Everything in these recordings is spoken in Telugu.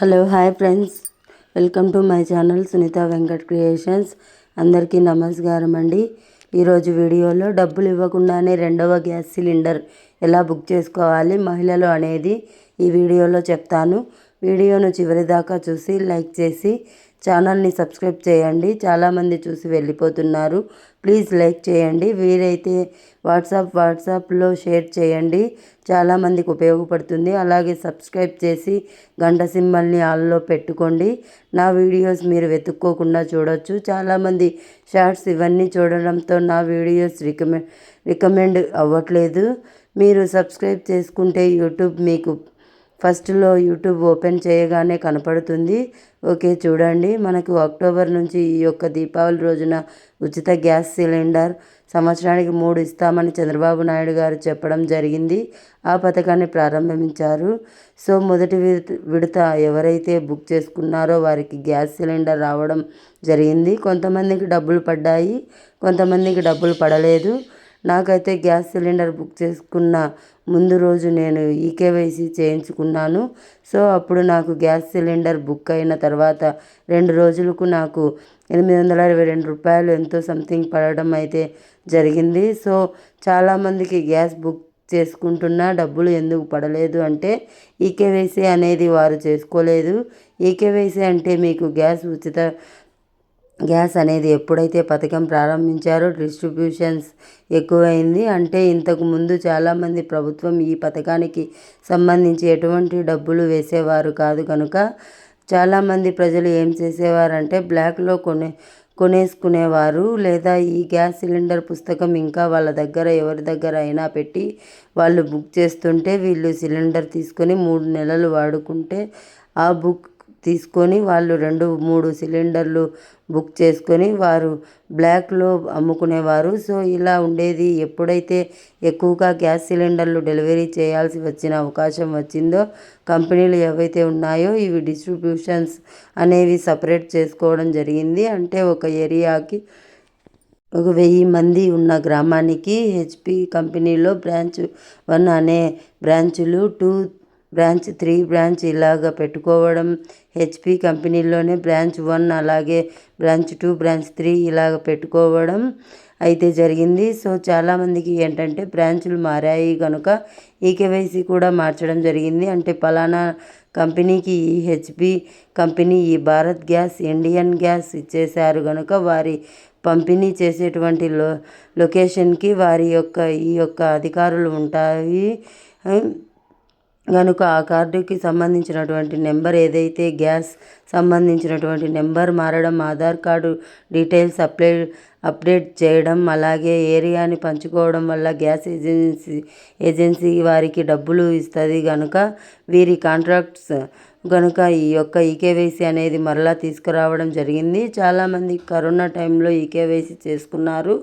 Hello hi friends. Welcome to my channel Sunitha Venkat creations. అందరికీ నమస్కారం అండి ఈరోజు వీడియోలో డబ్బులు ఇవ్వకుండానే రెండవ గ్యాస్ సిలిండర్ ఎలా బుక్ చేసుకోవాలి మహిళలు అనేది ఈ వీడియోలో చెప్తాను. వీడియోను చివరిదాకా చూసి లైక్ చేసి ఛానల్ని సబ్స్క్రైబ్ చేయండి. చాలామంది చూసి వెళ్ళిపోతున్నారు. ప్లీజ్ లైక్ చేయండి. వీరైతే వాట్సాప్ వాట్సాప్లో షేర్ చేయండి. చాలామందికి ఉపయోగపడుతుంది. అలాగే సబ్స్క్రైబ్ చేసి గంట సింబల్ని ఆల్లో పెట్టుకోండి. నా వీడియోస్ మీరు వెతుక్కోకుండా చూడొచ్చు. చాలామంది షార్ట్స్ ఇవన్నీ చూడడంతో నా వీడియోస్ రికమెండ్ రికమెండ్ అవ్వట్లేదు. మీరు సబ్స్క్రైబ్ చేసుకుంటే యూట్యూబ్ మీకు ఫస్ట్లో యూట్యూబ్ ఓపెన్ చేయగానే కనపడుతుంది. ఓకే చూడండి. మనకు అక్టోబర్ నుంచి ఈ యొక్క దీపావళి రోజున ఉచిత గ్యాస్ సిలిండర్ సంవత్సరానికి మూడు ఇస్తామని చంద్రబాబు నాయుడు గారు చెప్పడం జరిగింది. ఆ పథకాన్ని ప్రారంభించారు. సో మొదటి విడత ఎవరైతే బుక్ చేసుకున్నారో వారికి గ్యాస్ సిలిండర్ రావడం జరిగింది. కొంతమందికి డబ్బులు పడ్డాయి కొంతమందికి డబ్బులు పడలేదు. నాకైతే గ్యాస్ సిలిండర్ బుక్ చేసుకున్న ముందు రోజు నేను ఈకేవైసీ చేయించుకున్నాను. సో అప్పుడు నాకు గ్యాస్ సిలిండర్ బుక్ అయిన తర్వాత రెండు రోజులకు నాకు ఎనిమిది వందల ఇరవై రెండు రూపాయలు ఎంతో సంథింగ్ పడడం అయితే జరిగింది. సో చాలామందికి గ్యాస్ బుక్ చేసుకుంటున్నా డబ్బులు ఎందుకు పడలేదు అంటే ఈకేవైసీ అనేది వారు చేసుకోలేదు. ఈకేవైసీ అంటే మీకు గ్యాస్ ఉచిత గ్యాస్ అనేది ఎప్పుడైతే పథకం ప్రారంభించారో డిస్ట్రిబ్యూషన్స్ ఎక్కువైంది. అంటే ఇంతకు ముందు చాలామంది ప్రభుత్వం ఈ పథకానికి సంబంధించి ఎటువంటి డబ్బులు వేసేవారు కాదు కనుక చాలామంది ప్రజలు ఏం చేసేవారంటే బ్లాక్లో కొనే కొనేసుకునేవారు. లేదా ఈ గ్యాస్ సిలిండర్ పుస్తకం ఇంకా వాళ్ళ దగ్గర ఎవరి దగ్గర అయినా పెట్టి వాళ్ళు బుక్ చేస్తుంటే వీళ్ళు సిలిండర్ తీసుకొని మూడు నెలలు వాడుకుంటే ఆ బుక్ తీసుకొని వాళ్ళు రెండు మూడు సిలిండర్లు బుక్ చేసుకొని వారు బ్లాక్లో అమ్ముకునేవారు. సో ఇలా ఉండేది. ఎప్పుడైతే ఎక్కువగా గ్యాస్ సిలిండర్లు డెలివరీ చేయాల్సి వచ్చిన అవకాశం వచ్చిందో కంపెనీలు ఏవైతే ఉన్నాయో ఇవి డిస్ట్రిబ్యూషన్స్ అనేవి సపరేట్ చేసుకోవడం జరిగింది. అంటే ఒక ఏరియాకి ఒక వెయ్యి మంది ఉన్న గ్రామానికి హెచ్పి కంపెనీలో బ్రాంచ్ వన్ అనే బ్రాంచులు టూ బ్రాంచ్ త్రీ బ్రాంచ్ ఇలాగ పెట్టుకోవడం హెచ్పి కంపెనీలోనే బ్రాంచ్ వన్ అలాగే బ్రాంచ్ టూ బ్రాంచ్ త్రీ ఇలాగ పెట్టుకోవడం అయితే జరిగింది. సో చాలామందికి ఏంటంటే బ్రాంచులు మారాయి కనుక ఈకేవైసీ కూడా మార్చడం జరిగింది. అంటే పలానా కంపెనీకి ఈ హెచ్పి కంపెనీ ఈ భారత్ గ్యాస్ ఇండియన్ గ్యాస్ ఇచ్చేశారు కనుక వారి పంపిణీ చేసేటువంటి లో లొకేషన్కి వారి యొక్క ఈ యొక్క అధికారులు ఉంటాయి. కనుక ఆ కార్డుకి సంబంధించినటువంటి నెంబర్ ఏదైతే గ్యాస్ సంబంధించినటువంటి నెంబర్ మారడం Aadhaar card details apply update చేయడం అలాగే ఏరియాని పంచుకోవడం వల్ల గ్యాస్ ఏజెన్సీ ఏజెన్సీ వారికి డబ్బులు ఇస్తుంది కనుక వీరి కాంట్రాక్ట్స్ కనుక ఈ యొక్క ఈకేవైసీ అనేది మరలా తీసుకురావడం జరిగింది. చాలామంది కరోనా టైంలో ఈకేవైసీ చేసుకున్నారు.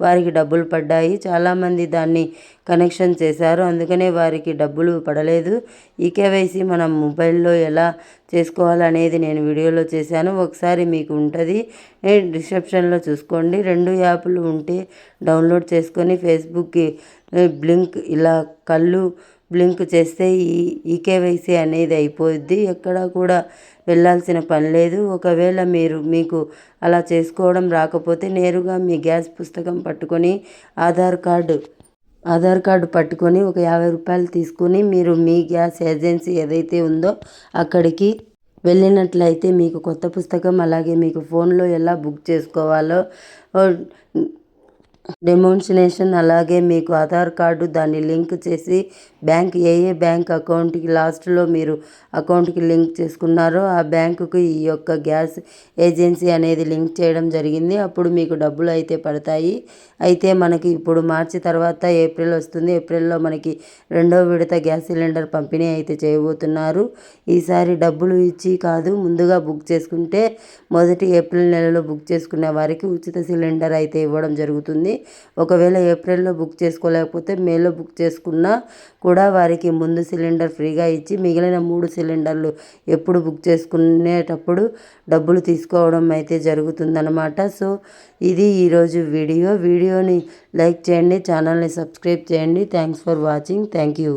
వారికి డబ్బులు పడ్డాయి. చాలామంది దాన్ని కనెక్షన్ చేశారు. అందుకనే వారికి డబ్బులు పడలేదు. ఈకేవైసీ మనం మొబైల్లో ఎలా చేసుకోవాలనేది నేను వీడియోలో చేశాను. ఒకసారి మీకు ఉంటుంది. డిస్క్రిప్షన్లో చూసుకోండి. రెండు యాప్లు ఉంటే డౌన్లోడ్ చేసుకొని ఫేస్బుక్కి బ్లింక్ ఇలా కళ్ళు బ్లింక్ చేస్తే ఈ ఈకేవైసీ అనేది అయిపోద్ది. ఎక్కడా కూడా వెళ్ళాల్సిన పని లేదు. ఒకవేళ మీరు మీకు అలా చేసుకోవడం రాకపోతే నేరుగా మీ గ్యాస్ పుస్తకం పట్టుకొని ఆధార్ కార్డు ఆధార్ కార్డు పట్టుకొని ఒక యాభై రూపాయలు తీసుకుని మీరు మీ గ్యాస్ ఏజెన్సీ ఏదైతే ఉందో అక్కడికి వెళ్ళినట్లయితే మీకు కొత్త పుస్తకం అలాగే మీకు ఫోన్లో ఎలా బుక్ చేసుకోవాలో డెమోన్స్ట్రేషన్ అలాగే మీకు ఆధార్ కార్డు దాన్ని లింక్ చేసి బ్యాంక్ ఏ ఏ బ్యాంక్ అకౌంట్కి లాస్ట్లో మీరు అకౌంట్కి లింక్ చేసుకున్నారో ఆ బ్యాంకుకి ఈ యొక్క గ్యాస్ ఏజెన్సీ అనేది లింక్ చేయడం జరిగింది. అప్పుడు మీకు డబ్బులు అయితే పడతాయి. అయితే మనకి ఇప్పుడు మార్చి తర్వాత ఏప్రిల్ వస్తుంది. ఏప్రిల్లో మనకి రెండో విడత గ్యాస్ సిలిండర్ పంపిణీ అయితే చేయబోతున్నారు. ఈసారి డబ్బులు ఇచ్చి కాదు ముందుగా బుక్ చేసుకుంటే మొదటి ఏప్రిల్ నెలలో బుక్ చేసుకునే వారికి ఉచిత సిలిండర్ అయితే ఇవ్వడం జరుగుతుంది. ఒకవేళ ఏప్రిల్లో బుక్ చేసుకోలేకపోతే మేలో బుక్ చేసుకున్నా కూడా వారికి ముందు సిలిండర్ ఫ్రీగా ఇచ్చి మిగిలిన మూడు సిలిండర్లు ఎప్పుడు బుక్ చేసుకునేటప్పుడు డబ్బులు తీసుకోవడం అయితే జరుగుతుందన్నమాట. సో ఇది ఈరోజు వీడియో. వీడియోని లైక్ చేయండి ఛానల్ని సబ్స్క్రైబ్ చేయండి. Thanks for watching. Thank you.